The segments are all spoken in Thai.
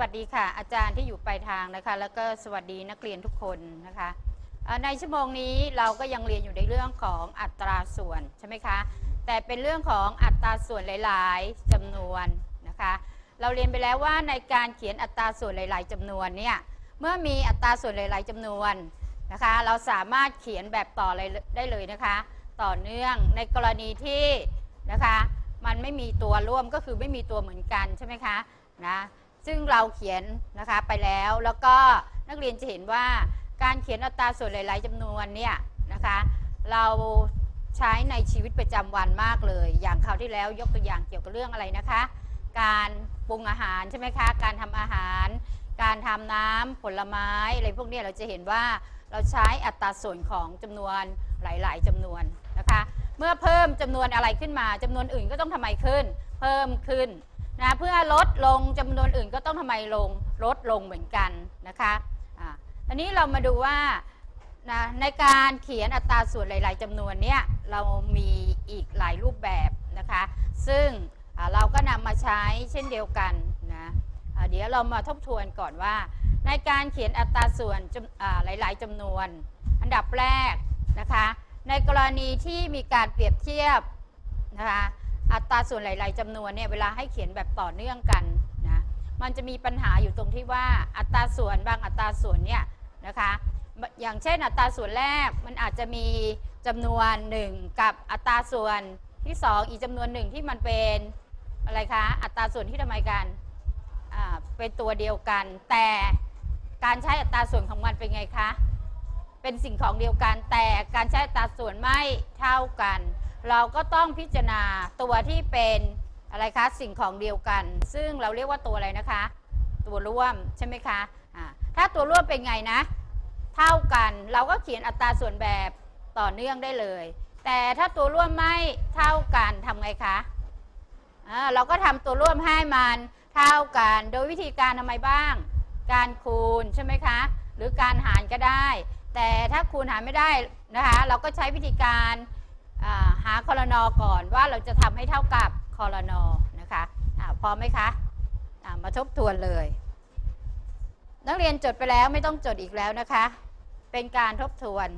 วัสดีค่ะ อาจารย์ที่อยู่ปลายทางนะคะ แล้วก็สวัสดีนักเรียนทุกคนนะคะในชั่วโมงนี้เราก็ยังเรียนอยู่ในเรื่องของอัตราส่วนใช่ไหมคะแต่เป็นเรื่องของอัตราส่วนหลาย ๆจำนวนนะคะ เราเรียนไปแล้วว่าในการเขียนอัตราส่วนหลาย ๆจำนวนเนี่ยเมื่อมีอัตราส่วนหลาย ๆจำนวนนะคะ เราสามารถเขียนแบบต่อเลยได้เลยนะคะ ต่อเนื่องในกรณีที่นะคะ มันไม่มีตัวร่วมก็คือไม่มีตัวเหมือนกันใช่ไหมคะนะ ซึ่งเราเขียนนะคะไปแล้วแล้วก็นักเรียนจะเห็นว่าการเขียนอัตราส่วนหลาย ๆจำนวนเนี่ยนะคะเราใช้ในชีวิตประจำวันมากเลย อย่างคราวที่แล้วยกตัวอย่างเกี่ยวกับเรื่องอะไรนะคะ การปรุงอาหารใช่ไหมคะ การทำอาหาร การทำน้ำผลไม้อะไรพวกนี้เราจะเห็นว่าเราใช้อัตราส่วนของจำนวนหลาย ๆจำนวนนะคะ เมื่อเพิ่มจำนวนอะไรขึ้นมาจำนวนอื่นก็ต้องทำไมขึ้น เพิ่มขึ้น นะเพื่อลดลงจำนวนอื่นก็ต้องทำไมลงลดลงเหมือนกันนะคะอ่าอันนี้เรามาดูว่านะในการเขียนอัตราส่วนหลาย ๆจำนวนเนี่ยเรามีอีกหลายรูปแบบนะคะ ซึ่งเราก็นำมาใช้เช่นเดียวกันนะเดี๋ยวเรามาทบทวนก่อนว่า ในการเขียนอัตราส่วนหลาย ๆจำนวน อันดับแรกนะคะ ในกรณีที่มีการเปรียบเทียบนะคะ อัตราส่วนหลาย ๆจำนวนเนี่ยเวลาให้เขียนแบบต่อเนื่องกันนะมันจะมีปัญหาอยู่ตรงที่ว่าอัตราส่วนบางอัตราส่วนเนี่ยนะคะอย่างเช่นอัตราส่วนแรกมันอาจจะมีจำนวนหนึ่งกับอัตราส่วนที่สองอีกจำนวนหนึ่งที่มันเป็นอะไรคะอัตราส่วนที่ทำไมกันเป็นตัวเดียวกัน แต่การใช้อัตราส่วนของมันเป็นไงคะเป็นสิ่งของเดียวกันแต่การใช้อัตราส่วนไม่เท่ากัน เราก็ต้องพิจารณาตัวที่เป็นอะไรคะสิ่งของเดียวกัน ซึ่งเราเรียกว่าตัวอะไรนะคะ ตัวร่วมใช่ไหมคะอ่าถ้าตัวร่วมเป็นไงนะ เท่ากันเราก็เขียนอัตราส่วนแบบต่อเนื่องได้เลย แต่ถ้าตัวร่วมไม่เท่ากันทำไงคะอ่าเราก็ทำตัวร่วมให้มันเท่ากัน โดยวิธีการทำไมบ้าง การคูณใช่ไหมคะ หรือการหารก็ได้ แต่ถ้าคูณหารไม่ได้นะคะ เราก็ใช้วิธีการ หาคอรนอก่อนว่าเราจะทำให้เท่ากับคอรนอนะคะอ่าพร้อมไหมคะอ่ามาทบทวนเลย นักเรียนจดไปแล้วไม่ต้องจดอีกแล้วนะคะ เป็นการทบทวน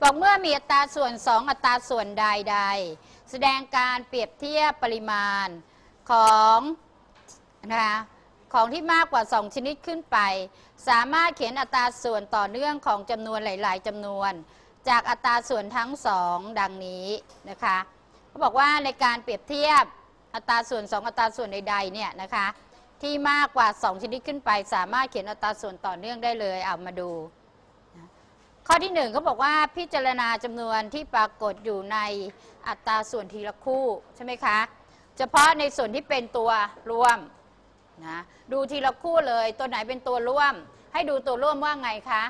บอกเมื่อมีอัตราส่วน 2 อัตราส่วนใดๆแสดงการเปรียบเทียบปริมาณของนะคะของที่มากกว่า 2 ชนิดขึ้นไป สามารถเขียนอัตราส่วนต่อเนื่องของจำนวนหลาย ๆจำนวน จากอัตราส่วนทั้งสองดังนี้นะคะเขาบอกว่าในการเปรียบเทียบอัตราส่วน 2 อัตราส่วนใดๆเนี่ยนะคะที่มากกว่า 2 ชนิดขึ้นไป สามารถเขียนอัตราส่วนต่อเนื่องได้เลยเอามาดูข้อที่หนึ่งเขาบอกว่าพิจารณาจำนวนที่ปรากฏอยู่ในอัตราส่วนทีละคู่ใช่ไหมคะเฉพาะในส่วนที่เป็นตัวร่วมนะดูทีละคู่เลยตัวไหนเป็นตัวร่วม ให้ดูตัวร่วมว่าไงคะ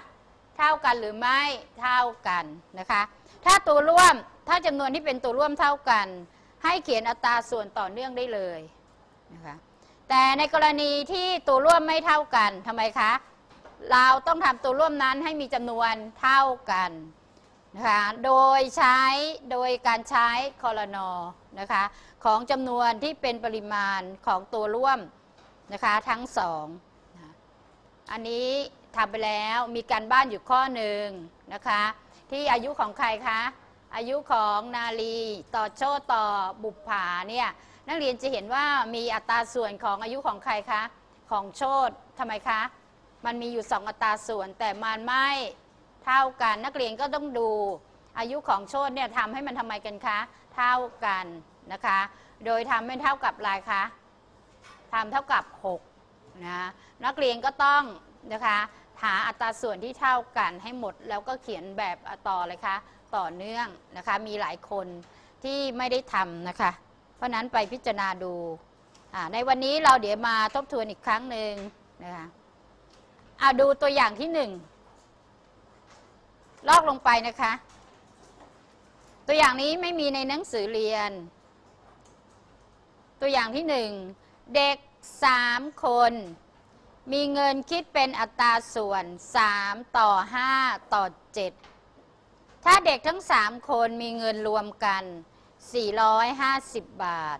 เท่ากันหรือไม่เท่ากันนะคะ ถ้าตัวร่วมถ้าจำนวนที่เป็นตัวร่วมเท่ากัน ให้เขียนอัตราส่วนต่อเนื่องได้เลยนะคะแต่ในกรณีที่ตัวร่วมไม่เท่ากันทำไมคะ เราต้องทำตัวร่วมนั้นให้มีจำนวนเท่ากันนะคะโดยใช้โดยการใช้คอรนอนะคะของจำนวนที่เป็นปริมาณของตัวร่วมนะคะทั้งสอง อันนี้ ทำไปแล้วมีการบ้านอยู่ข้อหนึ่งนะคะ ที่อายุของใครคะ อายุของนาลีต่อโชตต่อบุปผาเนี่ยนักเรียนจะเห็นว่ามีอัตราส่วนของอายุของใครคะ ของโชตทำไมคะ มันมีอยู่สองอัตราส่วนแต่มันไม่เท่ากันนักเรียนก็ต้องดูอายุของโชตเนี่ยทำให้มันทำไมกันคะ เท่ากันนะคะ โดยทำไม่เท่ากับลายคะทำเท่ากับ6นะนักเรียนก็ต้องนะคะ หาอัตราส่วนที่เท่ากันให้หมด แล้วก็เขียนแบบต่อเลยคะต่อเนื่องนะคะมีหลายคนที่ไม่ได้ทำนะคะ เพราะนั้นไปพิจารณาดู ในวันนี้เราเดี๋ยวมาทบทวนอีกครั้งหนึ่งนะคะเอาดูตัวอย่างที่หนึ่งลอกลงไปนะคะ ตัวอย่างนี้ไม่มีในหนังสือเรียน ตัวอย่างที่หนึ่งเด็กสามคน มีเงินคิดเป็นอัตราส่วน 3 ต่อ 5 ต่อ 7 ถ้าเด็กทั้ง 3 คนมีเงินรวมกัน 450 บาท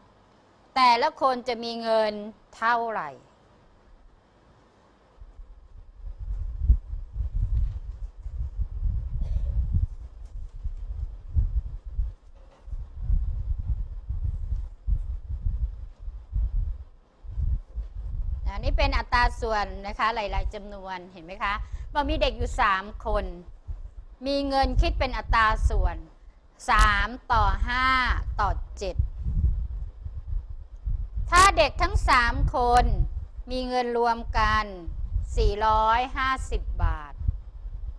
แต่ละคนจะมีเงินเท่าไหร่ อั นนี้เป็นอัตราส่วนนะคะหลาย ๆจำนวนเห็นไหมคะว่ามีเด็กอยู่ 3 คน มีเงินคิดเป็นอัตราส่วน 3 ต่อ 5 ต่อ 7 ถ้าเด็กทั้ง 3 คนมีเงินรวมกัน 450 บาท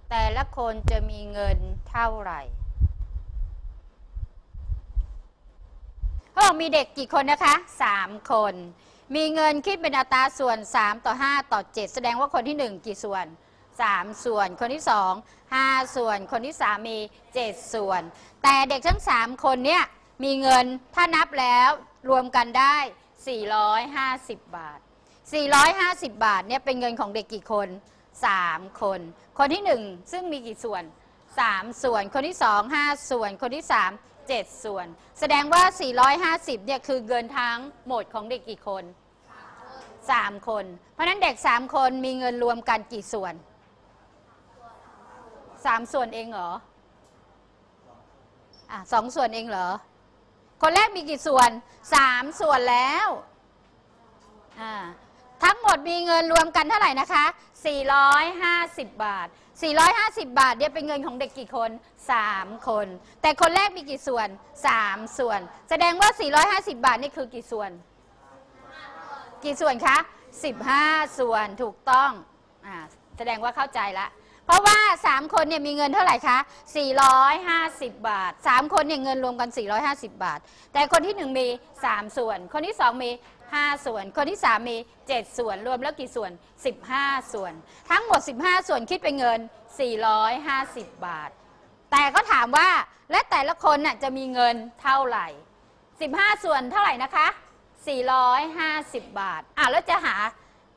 แต่ละคนจะมีเงินเท่าไหร่เขาบอกมีเด็กกี่คนนะคะ 3 คน มีเงินคิดเป็นอัตราส่วน 3 ต่อ 5 ต่อ 7 แสดงว่าคนที่ 1 กี่ส่วน 3 ส่วน คนที่ 2 5 ส่วน คนที่ 3 มี 7 ส่วน แต่เด็กทั้ง 3 คนเนี่ยมีเงินถ้านับแล้วรวมกันได้ 450 บาท 450 บาทเนี่ยเป็นเงินของเด็กกี่คน 3 คน คนที่ 1 ซึ่งมีกี่ส่วน 3 ส่วน คนที่ 2 5 ส่วน คนที่ 3 7 ส่วน แสดงว่า 450 เนี่ยคือเงินทั้งหมดของเด็กกี่คน 3 คน เพราะฉะนั้นเด็ก 3 คนมีเงินรวมกันกี่ส่วน 3 ส่วนเองเหรออะสองส่วนเองเหรอ คนแรกมีกี่ส่วน 3 ส่วนแล้วอ่า ทั้งหมดมีเงินรวมกันเท่าไหร่นะคะ 450 บาท 450 บาทเนี่ยเป็นเงินของเด็กกี่คน 3 คน แต่คนแรกมีกี่ส่วน 3 ส่วน แสดงว่า 450 บาทนี่คือกี่ส่วน กี่ส่วนคะ 15 ส่วนถูกต้องอแสดงว่าเข้าใจละ เพราะว่า 3 คนเนี่ยมีเงินเท่าไหร่คะ 450 บาท 3 คนเนี่ยเงินรวมกัน 450 บาท แต่คนที่ 1 มี 3 ส่วน คนที่ 2 มี 5 ส่วน คนที่ 3 มี 7 ส่วน รวมแล้วกี่ส่วน 15 ส่วน ทั้งหมด 15 ส่วนคิดเป็นเงิน 450 บาท แต่ก็ถามว่าและแต่ละคนน่ะจะมีเงินเท่าไหร่ 15 ส่วนเท่าไหร่นะคะ 450 บาท อะแล้วจะหา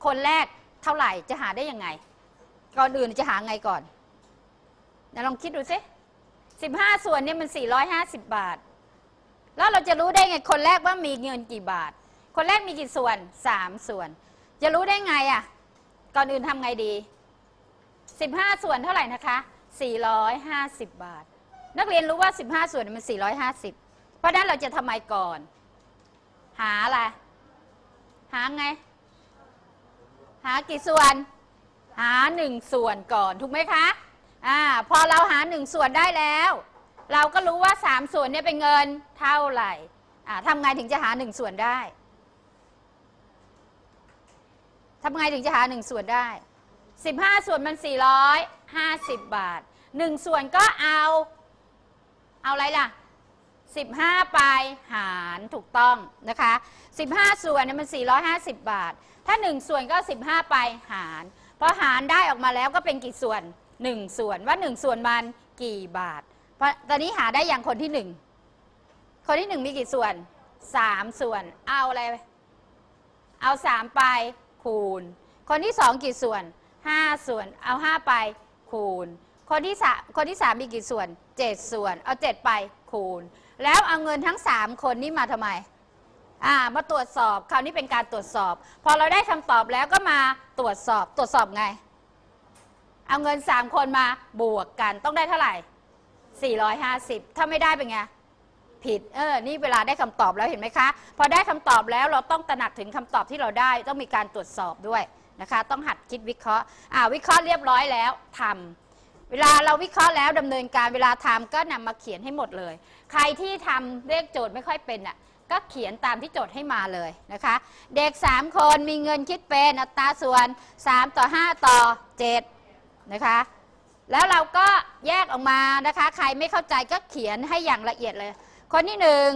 คนแรกเท่าไหร่จะหาได้ยังไง ก่อนอื่นจะหาไงก่อนนะลองคิดดูสิ15ส่วนเนี่ยมัน450บบาท แล้วเราจะรู้ได้ไงคนแรกว่ามีเงินกี่บาท คนแรกมีกี่ส่วน3ส่วน จะรู้ได้ไงอะ ก่อนอื่นทำไงดี15ส่วนเท่าไหร่นะคะ450บบาท นักเรียนรู้ว่า15ส่วนมัน450เพราะฉะนั้นเราจะทำไมก่อน หาอะไรหาไง หากี่ส่วน หาหนึ่งส่วนก่อนถูกไหมคะอ่าพอเราหาหนึ่งส่วนได้แล้ว เราก็รู้ว่าสามส่วนเนี่ยเป็นเงินเท่าไหร่อ่าทำไงถึงจะหาหนึ่งส่วนได้ทำไงถึงจะหาหนึ่งส่วนได้15ส่วนมัน450บาท1ส่วนก็เอาเอาอะไรล่ะ15ไปหารถูกต้องนะคะ15ส่วนเนี่ยมัน450บาท ถ้า1ส่วนก็15ไปหาร พอหารได้ออกมาแล้วก็เป็นกี่ส่วน 1 ส่วนว่า 1 ส่วนมันกี่บาทเพราะตอนนี้หาได้อย่างคนที่ 1 คนที่ 1 มีกี่ส่วน 3 ส่วนเอาอะไร เอา 3 ไปคูณ คนที่ 2 กี่ส่วน 5 ส่วนเอา 5 ไปคูณ คนที่สามคนที่ 3 มีกี่ส่วน 7 ส่วน เอา 7 ไปคูณ แล้วเอาเงินทั้ง 3 คนนี้มาทำไม อ่ามาตรวจสอบคราวนี้เป็นการตรวจสอบ พอเราได้คำตอบแล้วก็มาตรวจสอบตรวจสอบไง เอาเงิน 3 คนมาบวกกันต้องได้เท่าไหร่ 450 ถ้าไม่ได้เป็นไงผิดเออนี่เวลาได้คำตอบแล้วเห็นไหมคะ พอได้คำตอบแล้วเราต้องตระหนักถึงคำตอบที่เราได้ต้องมีการตรวจสอบด้วยนะคะ ต้องหัดคิดวิเคราะห์อ่าวิเคราะห์เรียบร้อยแล้วทำเวลาเราวิเคราะห์แล้วดำเนินการเวลาทำก็นำมาเขียนให้หมดเลย ใครที่ทำเลขโจทย์ไม่ค่อยเป็นอะ ก็เขียนตามที่โจทย์ให้มาเลยนะคะ เด็ก 3 คนมีเงินคิดเป็นอัตราส่วน 3 ต่อ 5 ต่อ 7 นะคะ แล้วเราก็แยกออกมานะคะ ใครไม่เข้าใจก็เขียนให้อย่างละเอียดเลย คนที่หนึ่ง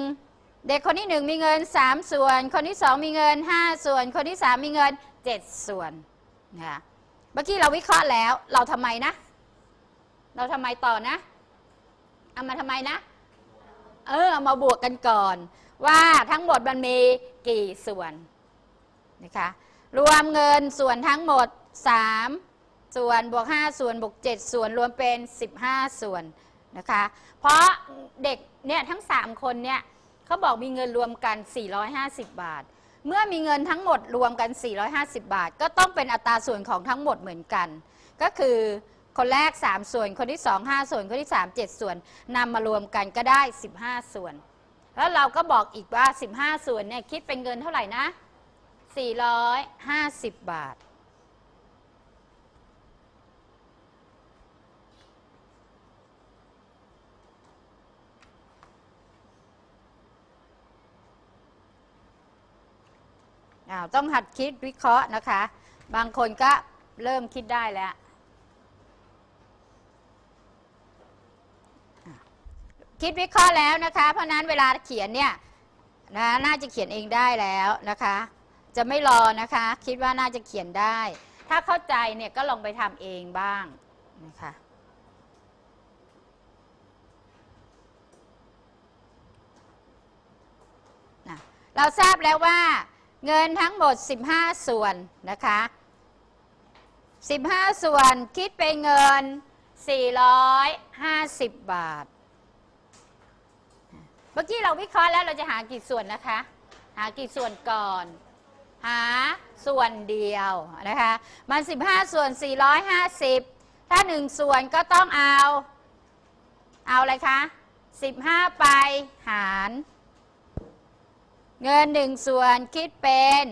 เด็กคนที่หนึ่งมีเงิน 3 ส่วน คนที่สองมีเงิน 5 ส่วน คนที่สามมีเงิน 7 ส่วนนะคะเมื่อกี้เราวิเคราะห์แล้วเราทำไมนะ เราทำไมต่อนะเอามาทำไมนะ เออเอามาบวกกันก่อน ว่าทั้งหมดมันมีกี่ส่วนนะคะรวมเงินส่วนทั้งหมด 3 ส่วนบวก 5 ส่วนบวก 7 ส่วนรวมเป็น 15 ส่วนนะคะเพราะเด็กเนี่ยทั้ง 3 คนเนี่ยเขาบอกมีเงินรวมกัน 450 บาท เมื่อมีเงินทั้งหมดรวมกัน 450 บาท ก็ต้องเป็นอัตราส่วนของทั้งหมดเหมือนกัน ก็คือคนแรก 3 ส่วน คนที่ 2 5 ส่วน คนที่ 3 7 ส่วนนำมารวมกันก็ได้ 15 ส่วน แล้วเราก็บอกอีกว่า 15 ส่วนเนี่ยคิดเป็นเงินเท่าไหร่นะ 450 บาทอ้าวต้องหัดคิดวิเคราะห์นะคะ บางคนก็เริ่มคิดได้แล้วอะ คิดวิเคราะห์แล้วนะคะ เพราะนั้นเวลาเขียนเนี่ยนะน่าจะเขียนเองได้แล้วนะคะ จะไม่รอนะคะ คิดว่าน่าจะเขียนได้ ถ้าเข้าใจเนี่ยก็ลองไปทำเองบ้างนะคะนะเราทราบแล้วว่าเงินทั้งหมด 15 ส่วนนะคะ 15 ส่วนคิดเป็นเงิน 450 บาท เมื่อกี้เราวิเคราะห์แล้วเราจะหากี่ส่วนนะคะ หากี่ส่วนก่อน หาส่วนเดียวนะคะ มัน 15 ส่วน 450 ถ้า 1 ส่วนก็ต้องเอา เอาอะไรคะ 15 ไปหาร เงิน 1 ส่วนคิดเป็น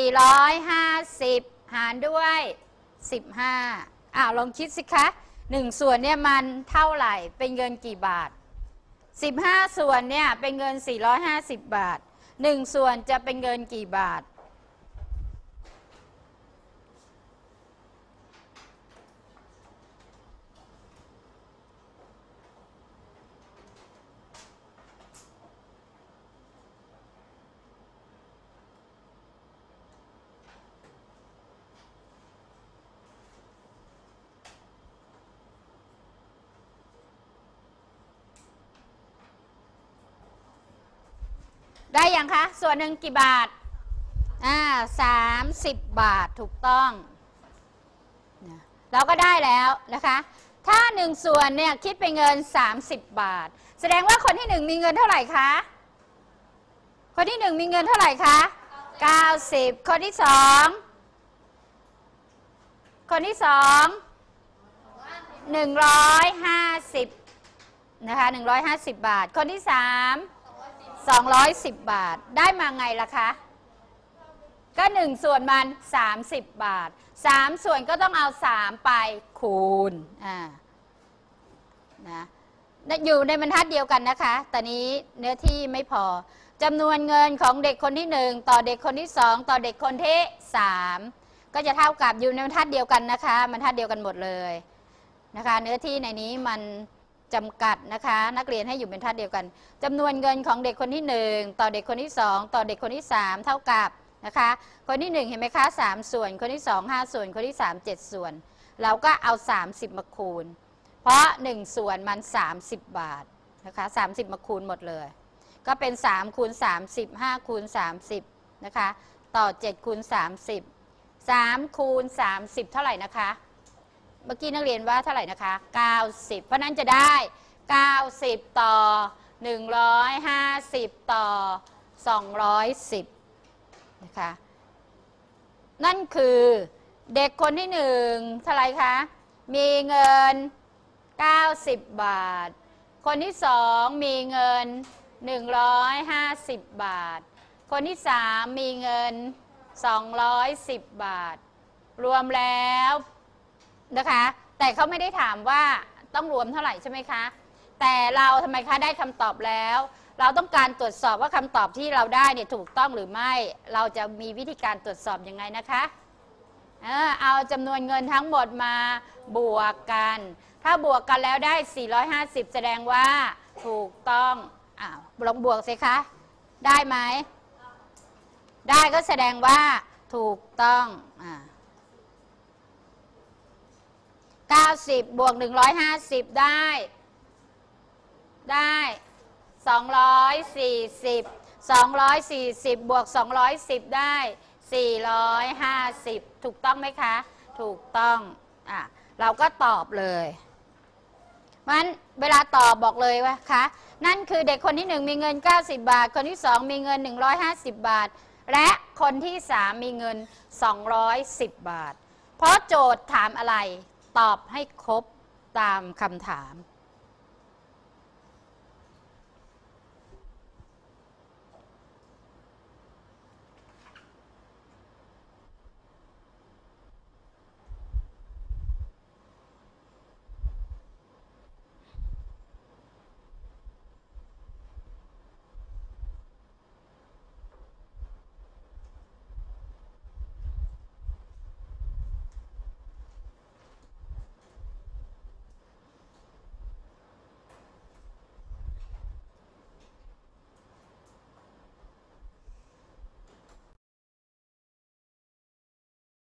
450 หารด้วย 15อ้าวลองคิดสิคะ 1 ส่วนเนี่ยมันเท่าไหร่ เป็นเงินกี่บาท 15 ส่วนเนี่ยเป็นเงิน 450 บาท 1 ส่วนจะเป็นเงินกี่บาท ได้ยังคะ ส่วนหนึ่งกี่บาท อ่าสามสิบบาทถูกต้อง เราก็ได้แล้วนะคะ ถ้าหนึ่งส่วนเนี่ยคิดเป็นเงิน 30 บาท แสดงว่าคนที่หนึ่งมีเงินเท่าไหร่คะ คนที่หนึ่งมีเงินเท่าไหร่คะ 90 คนที่สองคนที่สอง150 นะคะ 150 บาท คนที่สาม 210 บาท ได้มาไงล่ะคะ ก็ 1 ส่วนมัน 30 บาท 3 ส่วนก็ต้องเอา 3 ไปคูณอ่านะอยู่ในบรรทัดเดียวกันนะคะ แต่นี้เนื้อที่ไม่พอจำนวนเงินของเด็กคนที่ 1 ต่อเด็กคนที่ 2 ต่อเด็กคนที่ 3 ก็จะเท่ากับอยู่ในบรรทัดเดียวกันนะคะบรรทัดเดียวกันหมดเลยนะคะ เนื้อที่ในนี้มัน จำกัดนะคะ นักเรียนให้อยู่เป็นทัดเดียวกันจำนวนเงินของเด็กคนที่ 1 ต่อเด็กคนที่ 2 ต่อเด็กคนที่ 3 เท่ากับนะคะ คนที่ 1 เห็นไหมคะ 3 ส่วน คนที่ 2 5 ส่วน คนที่ 3 7 ส่วน เราก็เอา 30 มาคูณ เพราะ 1 ส่วนมัน 30 บาทนะคะ30 มาคูณหมดเลย ก็เป็น 3 คูณ 30 5 คูณ 30 นะคะ ต่อ 7 คูณ 30 3 คูณ 30 เท่าไหร่นะคะ เมื่อกี้นักเรียนว่าเท่าไหร่นะคะ 90 เพราะนั้นจะได้ 90 ต่อ 150 ต่อ 210 นะคะ นั่นคือเด็กคนที่หนึ่งเท่าไหร่คะ มีเงิน 90 บาท คนที่สองมีเงิน 150 บาท คนที่สามมีเงิน 210 บาท รวมแล้ว นะคะ แต่เขาไม่ได้ถามว่าต้องรวมเท่าไหร่ใช่ไหมคะ แต่เราทำไมคะได้คำตอบแล้ว เราต้องการตรวจสอบว่าคำตอบที่เราได้เนี่ยถูกต้องหรือไม่ เราจะมีวิธีการตรวจสอบยังไงนะคะเออเอาจำนวนเงินทั้งหมดมาบวกกัน ถ้าบวกกันแล้วได้ 450 แสดงว่าถูกต้องอ้าวลองบวกสิคะ ได้ไหม ได้ก็แสดงว่าถูกต้องอ่า 90 บวก 150 ได้ ได้ 240 240 บวก 210 ได้ 450 ถูกต้องไหมคะ ถูกต้องอะเราก็ตอบเลยเพราะฉะนั้นเวลาตอบบอกเลยว่าคะนั่นคือเด็กคนที่ 1 มีเงิน 90 บาท คนที่ 2 มีเงิน 150 บาท และคนที่ 3 มีเงิน 210 บาท เพราะโจทย์ถามอะไร ตอบให้ครบตามคำถาม